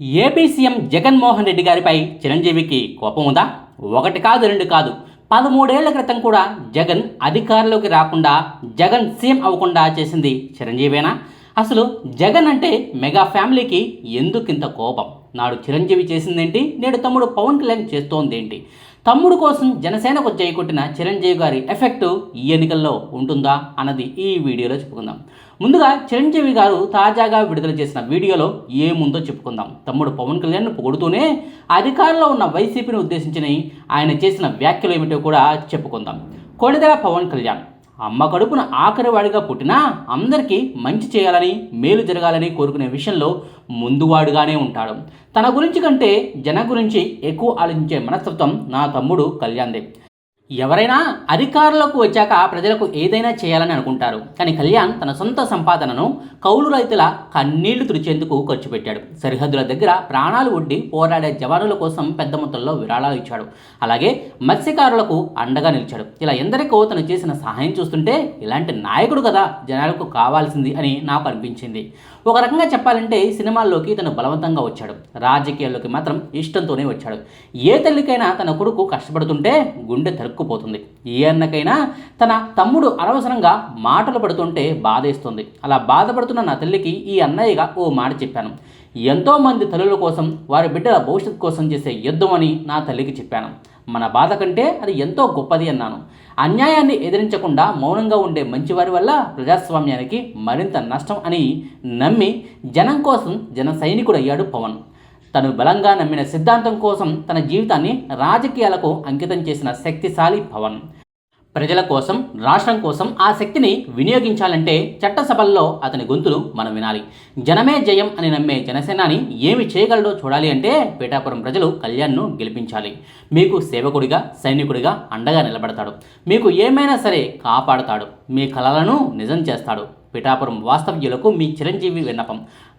AP CM Jaganmohan Reddy గారిపై చిరంజీవికి కోపం ఉందా? ఒకటి కాదు రెండు కాదు. పదమూడేళ్ళ క్రితం కూడా జగన్ అధికారంలోకి రాకుండా జగన్ సీఎం అవ్వకుండా చేసింది చిరంజీవేనా? అసలు జగన్ అంటే మెగా ఫ్యామిలీకి ఎందుకింత కోపం? నాడు చిరంజీవి చేసిందేంటి? నేడు తమ్ముడు పవన్ కళ్యాణ్ చేస్తోందేంటి? తమ్ముడు కోసం జనసేనకు చేకొట్టిన చిరంజీవి గారి ఎఫెక్టు ఈ ఎన్నికల్లో ఉంటుందా? అన్నది ఈ వీడియోలో చెప్పుకుందాం. ముందుగా చిరంజీవి గారు తాజాగా విడుదల చేసిన వీడియోలో ఏముందో చెప్పుకుందాం. తమ్ముడు పవన్ కళ్యాణ్ను పొగుడుతూనే అధికారంలో ఉన్న వైసీపీని ఉద్దేశించి ఆయన చేసిన వ్యాఖ్యలు ఏమిటో కూడా చెప్పుకుందాం. కొణిదెల పవన్ కళ్యాణ్ అమ్మ కడుపున ఆఖరివాడిగా పుట్టినా అందరికీ మంచి చేయాలని మేలు జరగాలని కోరుకునే విషయంలో ముందువాడుగానే ఉంటాడు. తన గురించి కంటే జన గురించి ఎక్కువ ఆలోచించే మనస్తత్వం నా తమ్ముడు కళ్యాణ్దే. ఎవరైనా అధికారంలోకి వచ్చాక ప్రజలకు ఏదైనా చేయాలని అనుకుంటారు. కానీ కళ్యాణ్ తన సొంత సంపాదనను కౌలు రైతుల కన్నీళ్ళు తుడిచేందుకు ఖర్చు పెట్టాడు. సరిహద్దుల దగ్గర ప్రాణాలు ఒడ్డి పోరాడే జవానుల కోసం పెద్ద మొత్తంలో విరాళాలు ఇచ్చాడు. అలాగే మత్స్యకారులకు అండగా నిలిచాడు. ఇలా ఎందరికో తను చేసిన సహాయం చూస్తుంటే ఇలాంటి నాయకుడు కదా జనాలకు కావాల్సింది అని నాకు అనిపించింది. ఒక రకంగా చెప్పాలంటే సినిమాల్లోకి తను బలవంతంగా వచ్చాడు. రాజకీయాల్లోకి మాత్రం ఇష్టంతోనే వచ్చాడు. ఏ తల్లికైనా తన కొడుకు కష్టపడుతుంటే గుండె తరుక్కుపోతుంది ఏ అన్నకైనా తన తమ్ముడు అనవసరంగా మాటలు పడుతుంటే బాధేస్తుంది. అలా బాధపడుతున్న నా తల్లికి ఈ అన్నయ్యగా ఓ మాట చెప్పాను. ఎంతోమంది తల్లుల కోసం వారి బిడ్డల భవిష్యత్తు కోసం చేసే యుద్ధం అని నా తల్లికి చెప్పాను. మన బాధ కంటే అది ఎంతో గొప్పది అన్నాను. అన్యాయాన్ని ఎదిరించకుండా మౌనంగా ఉండే మంచివారి వల్ల ప్రజాస్వామ్యానికి మరింత నష్టం అని నమ్మి జనం కోసం జన సైనికుడయ్యాడు పవన్. తను బలంగా నమ్మిన సిద్ధాంతం కోసం తన జీవితాన్ని రాజకీయాలకు అంకితం చేసిన శక్తిశాలి పవన్ ప్రజల కోసం రాష్ట్రం కోసం ఆ శక్తిని వినియోగించాలంటే చట్టసభల్లో అతని గొంతులు మనం వినాలి. జనమే జయం అని నమ్మే జనసేనాని ఏమి చేయగలడో చూడాలి అంటే పీఠాపురం ప్రజలు కళ్యాణ్ను గెలిపించాలి. మీకు సేవకుడిగా సైనికుడిగా అండగా నిలబడతాడు. మీకు ఏమైనా సరే కాపాడతాడు. మీ కలలను నిజం చేస్తాడు. పిఠాపురం వాస్తవ్యులకు మీ చిరంజీవి విన్నపం.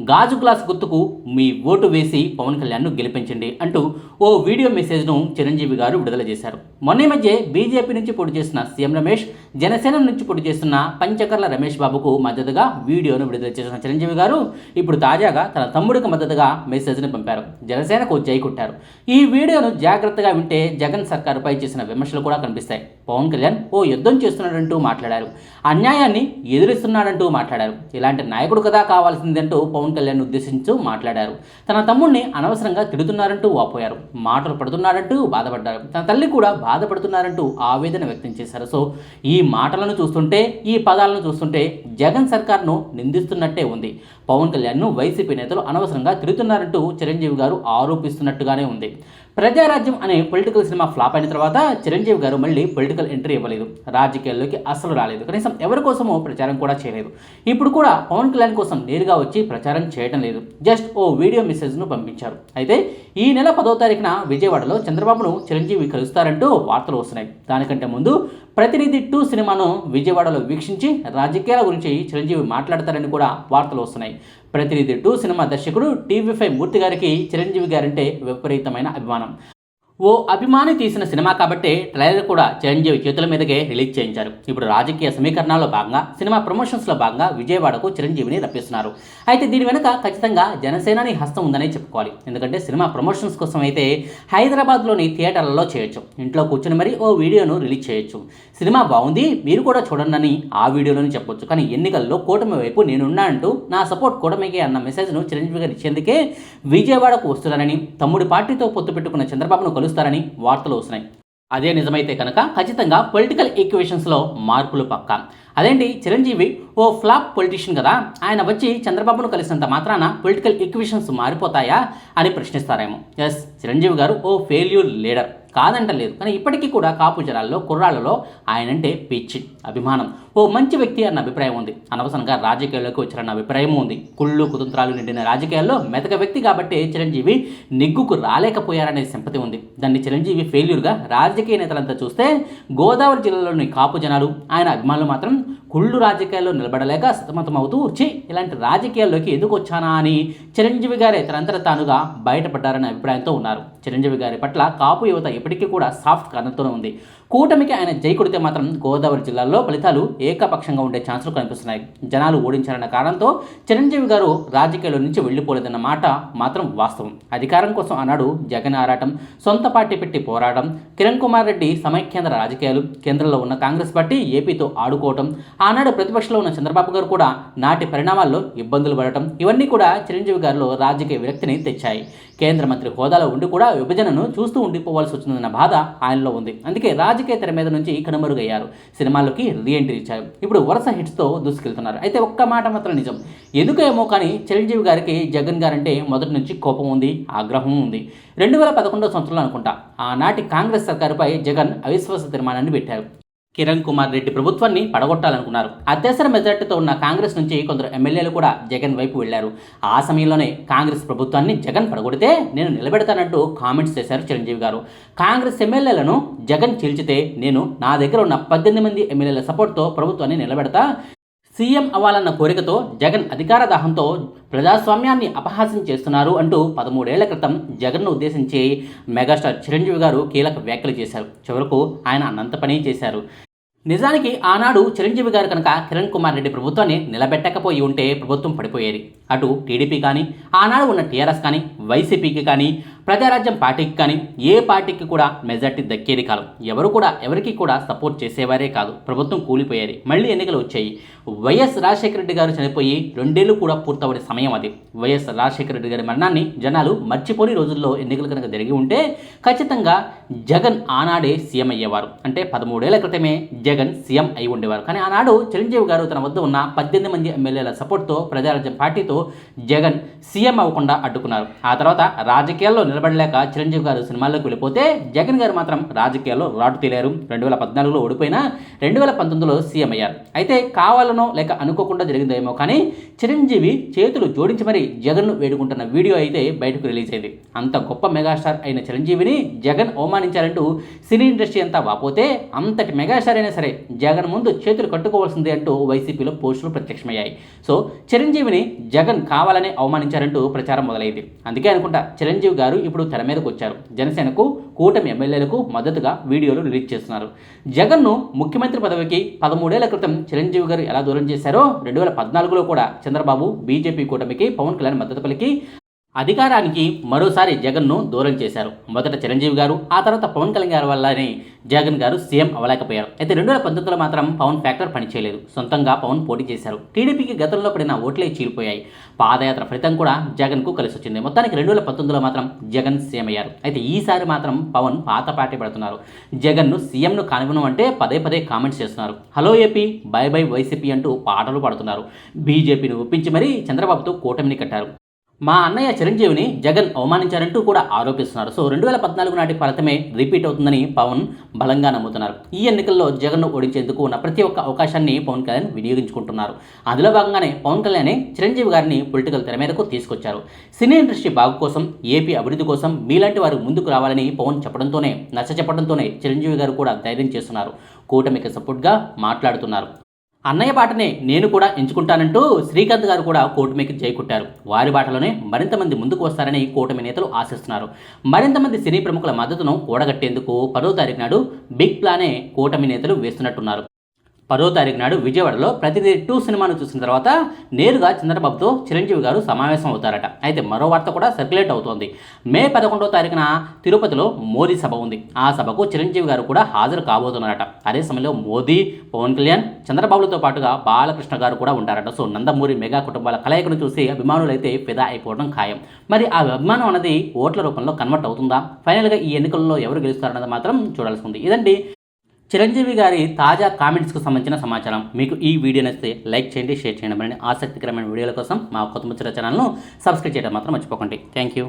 గాజు గ్లాస్ గుర్తుకు మీ ఓటు వేసి పవన్ కళ్యాణ్ను గెలిపించండి అంటూ ఓ వీడియో మెసేజ్ను చిరంజీవి గారు విడుదల చేశారు. మొన్న మధ్య బీజేపీ నుంచి పోటీ చేసిన సీఎం రమేష్ జనసేన నుంచి పోటీ చేస్తున్న పంచకర్ల రమేష్ బాబుకు మద్దతుగా వీడియోను విడుదల చేసిన చిరంజీవి గారు ఇప్పుడు తాజాగా తన తమ్ముడికి మద్దతుగా మెసేజ్ని పంపారు. జనసేనకు జై కొట్టారు. ఈ వీడియోను జాగ్రత్తగా వింటే జగన్ సర్కారుపై చేసిన విమర్శలు కూడా కనిపిస్తాయి. పవన్ కళ్యాణ్ ఓ యుద్ధం చేస్తున్నాడంటూ మాట్లాడారు. అన్యాయాన్ని ఎదురిస్తున్నాడంటూ మాట్లాడారు. ఇలాంటి నాయకుడు కదా కావాల్సిందంటూ పవన్ కళ్యాణ్ ఉద్దేశించు మాట్లాడారు. తన తమ్ముడిని అనవసరంగా తిడుతున్నారంటూ వాపోయారు. మాటలు పడుతున్నారంటూ బాధపడ్డారు. తన తల్లి కూడా బాధపడుతున్నారంటూ ఆవేదన వ్యక్తం చేశారు. సో ఈ మాటలను చూస్తుంటే ఈ పదాలను చూస్తుంటే జగన్ సర్కార్ను నిందిస్తున్నట్టే ఉంది. పవన్ కళ్యాణ్ను వైసీపీ నేతలు అనవసరంగా తిరుగుతున్నారంటూ చిరంజీవి గారు ఆరోపిస్తున్నట్టుగానే ఉంది. ప్రజారాజ్యం అనే పొలిటికల్ సినిమా ఫ్లాప్ అయిన తర్వాత చిరంజీవి గారు మళ్ళీ పొలిటికల్ ఎంట్రీ ఇవ్వలేదు. రాజకీయాల్లోకి అస్సలు రాలేదు. కనీసం ఎవరి కోసమో ప్రచారం కూడా చేయలేదు. ఇప్పుడు కూడా పవన్ కళ్యాణ్ కోసం నేరుగా వచ్చి ప్రచారం చేయడం లేదు. జస్ట్ ఓ వీడియో మెసేజ్ను పంపించారు. అయితే ఈ నెల పదో తారీఖున విజయవాడలో చంద్రబాబును చిరంజీవి కలుస్తారంటూ వార్తలు వస్తున్నాయి. దానికంటే ముందు ప్రతినిధి టూ సినిమాను విజయవాడలో వీక్షించి రాజకీయాల గురించి చిరంజీవి మాట్లాడతారని కూడా వార్తలు వస్తున్నాయి. ప్రతినిధి టూ సినిమా దర్శకుడు టీవీ ఫైవ్ మూర్తి గారికి చిరంజీవి గారంటే విపరీతమైన అభిమానం. ఓ అభిమాని తీసిన సినిమా కాబట్టి ట్రైలర్ కూడా చిరంజీవి చేతుల మీదకే రిలీజ్ చేయించారు. ఇప్పుడు రాజకీయ సమీకరణాల్లో భాగంగా సినిమా ప్రమోషన్స్లో భాగంగా విజయవాడకు చిరంజీవిని రప్పిస్తున్నారు. అయితే దీని వెనుక ఖచ్చితంగా జనసేనని హస్తం ఉందనే చెప్పుకోవాలి. ఎందుకంటే సినిమా ప్రమోషన్స్ కోసం అయితే హైదరాబాద్లోని థియేటర్లలో చేయొచ్చు. ఇంట్లో కూర్చొని మరీ ఓ వీడియోను రిలీజ్ చేయొచ్చు. సినిమా బాగుంది మీరు కూడా చూడండి ఆ వీడియోలోనే చెప్పొచ్చు. కానీ ఎన్నికల్లో కూటమి వైపు నేనున్నా అంటూ నా సపోర్ట్ కూటమికి అన్న మెసేజ్ను చిరంజీవి గారు ఇచ్చేందుకే విజయవాడకు వస్తున్నానని తమ్ముడి పార్టీతో పొత్తు పెట్టుకున్న చంద్రబాబును కలుస్తారని వార్తలు వస్తున్నాయి. అదే నిజమైతే కనుక ఖచ్చితంగా పొలిటికల్ ఈక్వేషన్స్లో మార్పులు పక్కా. అదేంటి? చిరంజీవి ఓ ఫ్లాప్ పొలిటీషియన్ కదా. ఆయన వచ్చి చంద్రబాబును కలిసినంత మాత్రాన పొలిటికల్ ఈక్వేషన్స్ మారిపోతాయా అని ప్రశ్నిస్తారేమో. ఎస్ చిరంజీవి గారు ఓ ఫెయిల్యూర్ లీడర్. కాదంటలేదు. కానీ ఇప్పటికీ కూడా కాపు జనాల్లో కుర్రాళ్ళలో ఆయనంటే పిచ్చి అభిమానం. ఓ మంచి వ్యక్తి అన్న అభిప్రాయం ఉంది. అనవసరంగా రాజకీయాల్లోకి వచ్చారన్న అభిప్రాయం ఉంది. కుళ్ళు కుతంత్రాలు నిండిన రాజకీయాల్లో మెతక వ్యక్తి కాబట్టి చిరంజీవి నిగ్గుకు రాలేకపోయారనే సింపతి ఉంది. దాన్ని చిరంజీవి ఫెయిల్యూర్గా రాజకీయ నేతలంతా చూస్తే గోదావరి జిల్లాలోని కాపు జనాలు ఆయన అభిమానులు మాత్రం కుళ్ళు రాజకీయాల్లో నిలబడలేక సతమతమవుతూ చి ఇలాంటి రాజకీయాల్లోకి ఎందుకు వచ్చానా అని చిరంజీవి గారే తనంతట తానుగా బయటపడ్డారనే అభిప్రాయంతో ఉన్నారు. చిరంజీవి గారి పట్ల కాపు యువత ఇప్పటికీ కూడా సాఫ్ట్ కార్నర్తోనే ఉంది. కూటమికి ఆయన జై కొడితే మాత్రం గోదావరి జిల్లాలో ఫలితాలు ఏకపక్షంగా ఉండే ఛాన్సులు కనిపిస్తున్నాయి. జనాలు ఓడించారన్న కారణంతో చిరంజీవి గారు రాజకీయాల నుంచి వెళ్ళిపోలేదన్న మాట మాత్రం వాస్తవం. అధికారం కోసం ఆనాడు జగన్ ఆరాటం సొంత పార్టీ పెట్టి పోరాటం కిరణ్ కుమార్ రెడ్డి సమైక్యేంద్ర రాజకీయాలు కేంద్రంలో ఉన్న కాంగ్రెస్ పార్టీ ఏపీతో ఆడుకోవటం ఆనాడు ప్రతిపక్షంలో ఉన్న చంద్రబాబు గారు కూడా నాటి పరిణామాల్లో ఇబ్బందులు పడటం ఇవన్నీ కూడా చిరంజీవి గారిలో రాజకీయ విరక్తిని తెచ్చాయి. కేంద్ర మంత్రి హోదాలో ఉండి కూడా విభజనను చూస్తూ ఉండిపోవాల్సి వచ్చిందన్న బాధ ఆయనలో ఉంది. అందుకే రాజకీయ తెర మీద నుంచి కనుమరుగయ్యారు సినిమాల్లోకి రీఎంట్రీ ఇచ్చారు. ఇప్పుడు వరుస హిట్స్తో దూసుకెళ్తున్నారు. అయితే ఒక్క మాట మాత్రం నిజం. ఎందుకేమో కానీ చిరంజీవి గారికి జగన్ గారంటే మొదటి నుంచి కోపం ఉంది ఆగ్రహం ఉంది. రెండు వేల పదకొండో సంవత్సరంలో అనుకుంటా. ఆనాటి కాంగ్రెస్ సర్కారుపై జగన్ అవిశ్వాస తీర్మానాన్ని పెట్టారు. కిరణ్ కుమార్ రెడ్డి ప్రభుత్వాన్ని పడగొట్టాలనుకున్నారు. అత్యవసర మెజార్టీతో ఉన్న కాంగ్రెస్ నుంచి కొందరు ఎమ్మెల్యేలు కూడా జగన్ వైపు వెళ్ళారు ఆ సమయంలోనే కాంగ్రెస్ ప్రభుత్వాన్ని జగన్ పడగొడితే నేను నిలబెడతానంటూ కామెంట్స్ చేశారు చిరంజీవి గారు. కాంగ్రెస్ ఎమ్మెల్యేలను జగన్ చీల్చితే నేను నా దగ్గర ఉన్న పద్దెనిమిది మంది ఎమ్మెల్యేల సపోర్ట్తో ప్రభుత్వాన్ని నిలబెడతా సీఎం అవ్వాలన్న కోరికతో జగన్ అధికార దాహంతో ప్రజాస్వామ్యాన్ని అపహాసం చేస్తున్నారు అంటూ పదమూడేళ్ళ క్రితం జగన్ను ఉద్దేశించి మెగాస్టార్ చిరంజీవి గారు కీలక వ్యాఖ్యలు చేశారు. చివరకు ఆయన అన్నంత పని చేశారు. నిజానికి ఆనాడు చిరంజీవి గారు కనుక కిరణ్ కుమార్ రెడ్డి ప్రభుత్వాన్ని నిలబెట్టకపోయి ఉంటే ప్రభుత్వం పడిపోయేది. అటు టీడీపీ కానీ ఆనాడు ఉన్న టీఆర్ఎస్ కానీ వైసీపీకి కానీ ప్రజారాజ్యం పార్టీకి కానీ ఏ పార్టీకి కూడా మెజార్టీ దక్కేది కాదు. ఎవరు కూడా ఎవరికి కూడా సపోర్ట్ చేసేవారే కాదు. ప్రభుత్వం కూలిపోయేది. మళ్ళీ ఎన్నికలు వచ్చాయి. వైఎస్ రాజశేఖర రెడ్డి గారు చనిపోయి రెండేళ్ళు కూడా పూర్తవడే సమయం అది. వైఎస్ రాజశేఖర రెడ్డి గారి మరణాన్ని జనాలు మర్చిపోని రోజుల్లో ఎన్నికలు కనుక జరిగి ఉంటే ఖచ్చితంగా జగన్ ఆనాడే సీఎం అయ్యేవారు. అంటే పదమూడేళ్ళ క్రితమే జగన్ సీఎం అయి ఉండేవారు. కానీ ఆనాడు చిరంజీవి గారు తన వద్ద ఉన్న పద్దెనిమిది మంది ఎమ్మెల్యేల సపోర్ట్తో ప్రజారాజ్యం పార్టీతో జగన్ సీఎం అవ్వకుండా అడ్డుకున్నారు. ఆ తర్వాత రాజకీయాల్లో నిలబడలేక చిరంజీవి గారు సినిమాల్లోకి వెళ్ళిపోతే జగన్ గారు మాత్రం రాజకీయాల్లో రాటు తేలారు. రెండు వేల పద్నాలుగులో ఓడిపోయినా రెండు వేల పంతొమ్మిదిలో సీఎం అయ్యారు. అయితే కావాలనో లేక అనుకోకుండా జరిగిందేమో కానీ చిరంజీవి చేతులు జోడించి మరీ జగన్ను వేడుకుంటున్న వీడియో అయితే బయటకు రిలీజ్ అయింది. అంత గొప్ప మెగాస్టార్ అయిన చిరంజీవిని జగన్ అవమానించారంటూ సినీ ఇండస్ట్రీ అంతా వాపోతే అంతటి మెగాస్టార్ అయినా సరే జగన్ ముందు చేతులు కట్టుకోవాల్సిందే అంటూ వైసీపీలో పోస్టులు ప్రత్యక్షమయ్యాయి. సో చిరంజీవిని జగన్ కావాలనే అవమానించారంటూ ప్రచారం మొదలైంది. అందుకే అనుకుంటా చిరంజీవి గారు ఇప్పుడు తెర మీదకు వచ్చారు. జనసేనకు కూటమి ఎమ్మెల్యేలకు మద్దతుగా వీడియోలు రిలీజ్ చేస్తున్నారు. జగన్ను ముఖ్యమంత్రి పదవికి పదమూడేళ్ళ క్రితం చిరంజీవి గారు ఎలా దూరం చేశారో రెండు వేల పద్నాలుగులో కూడా చంద్రబాబు బీజేపీ కూటమికి పవన్ కళ్యాణ్ మద్దతు పలికి అధికారానికి మరోసారి జగన్ను దూరం చేశారు. మొదట చిరంజీవి గారు ఆ తర్వాత పవన్ కళ్యాణ్ గారి వల్లనే జగన్ గారు సీఎం అవ్వలేకపోయారు. అయితే రెండు వేల పంతొమ్మిదిలో మాత్రం పవన్ ఫ్యాక్టర్ పనిచేయలేదు. సొంతంగా పవన్ పోటీ చేశారు. టీడీపీకి గతంలో పడిన ఓట్లే చీలిపోయాయి. పాదయాత్ర ఫలితం కూడా జగన్కు కలిసి వచ్చింది మొత్తానికి రెండు వేల పంతొమ్మిదిలో మాత్రం జగన్ సీఎం అయ్యారు. అయితే ఈసారి మాత్రం పవన్ పాత పార్టీ పడుతున్నారు. జగన్ను సీఎంను కానివ్వను అంటే పదే పదే కామెంట్స్ చేస్తున్నారు. Hello AP bye bye YCP అంటూ పాటలు పాడుతున్నారు. బీజేపీని ఒప్పించి మరీ చంద్రబాబుతో కూటమిని కట్టారు. మా అన్నయ్య చిరంజీవిని జగన్ అవమానించారంటూ కూడా ఆరోపిస్తున్నారు. సో రెండు వేల పద్నాలుగు నాటి ఫలితమే రిపీట్ అవుతుందని పవన్ బలంగా నమ్ముతున్నారు. ఈ ఎన్నికల్లో జగన్ను ఓడించేందుకు ఉన్న ప్రతి ఒక్క అవకాశాన్ని పవన్ కళ్యాణ్ వినియోగించుకుంటున్నారు. అందులో భాగంగానే పవన్ కళ్యాణ్ చిరంజీవి గారిని పొలిటికల్ తెర మీదకు తీసుకొచ్చారు. సినీ ఇండస్ట్రీ బాగు కోసం ఏపీ అభివృద్ధి కోసం మీలాంటి వారు ముందుకు రావాలని పవన్ చెప్పడంతోనే నచ్చ చెప్పడంతోనే చిరంజీవి గారు కూడా ధైర్యం చేస్తున్నారు. కూటమికి సపోర్ట్గా మాట్లాడుతున్నారు. అన్నయ్య బాటనే నేను కూడా ఎంచుకుంటానంటూ శ్రీకాంత్ గారు కూడా కూటమికి జైకుట్టారు వారి బాటలోనే మరింత మంది ముందుకు వస్తారని కూటమి నేతలు ఆశిస్తున్నారు. మరింత మంది సినీ ప్రముఖుల మద్దతును కూడగట్టేందుకు పదో తారీఖు నాడు బిగ్ ప్లానే కూటమి నేతలు వేస్తున్నట్టున్నారు. పదో తారీఖు నాడు విజయవాడలో ప్రతిదీ టూ సినిమాను చూసిన తర్వాత నేరుగా చంద్రబాబుతో చిరంజీవి గారు సమావేశం అవుతారట. అయితే మరో వార్త కూడా సర్క్యులేట్ అవుతోంది. మే పదకొండవ తారీఖున తిరుపతిలో మోదీ సభ ఉంది. ఆ సభకు చిరంజీవి గారు కూడా హాజరు కాబోతున్నారట. అదే సమయంలో మోదీ పవన్ కళ్యాణ్ చంద్రబాబులతో పాటుగా బాలకృష్ణ గారు కూడా ఉంటారట. సో నందమూరి మెగా కుటుంబాల కలయికను చూసి అభిమానులు అయితే ఫిదా అయిపోవడం ఖాయం. మరి ఆ అభిమానం అనేది ఓట్ల రూపంలో కన్వర్ట్ అవుతుందా? ఫైనల్గా ఈ ఎన్నికల్లో ఎవరు గెలుస్తారన్నది మాత్రం చూడాల్సి ఉంది. ఇదండి చిరంజీవి గారి తాజా కామెంట్స్కు సంబంధించిన సమాచారం. మీకు ఈ వీడియో నచ్చితే లైక్ చేయండి షేర్ చేయండి. మరిన్ని ఆసక్తికరమైన వీడియోల కోసం మా కొత్త ముచ్చట ఛానల్ను సబ్స్క్రైబ్ చేయడం మాత్రం మర్చిపోకండి. Thank you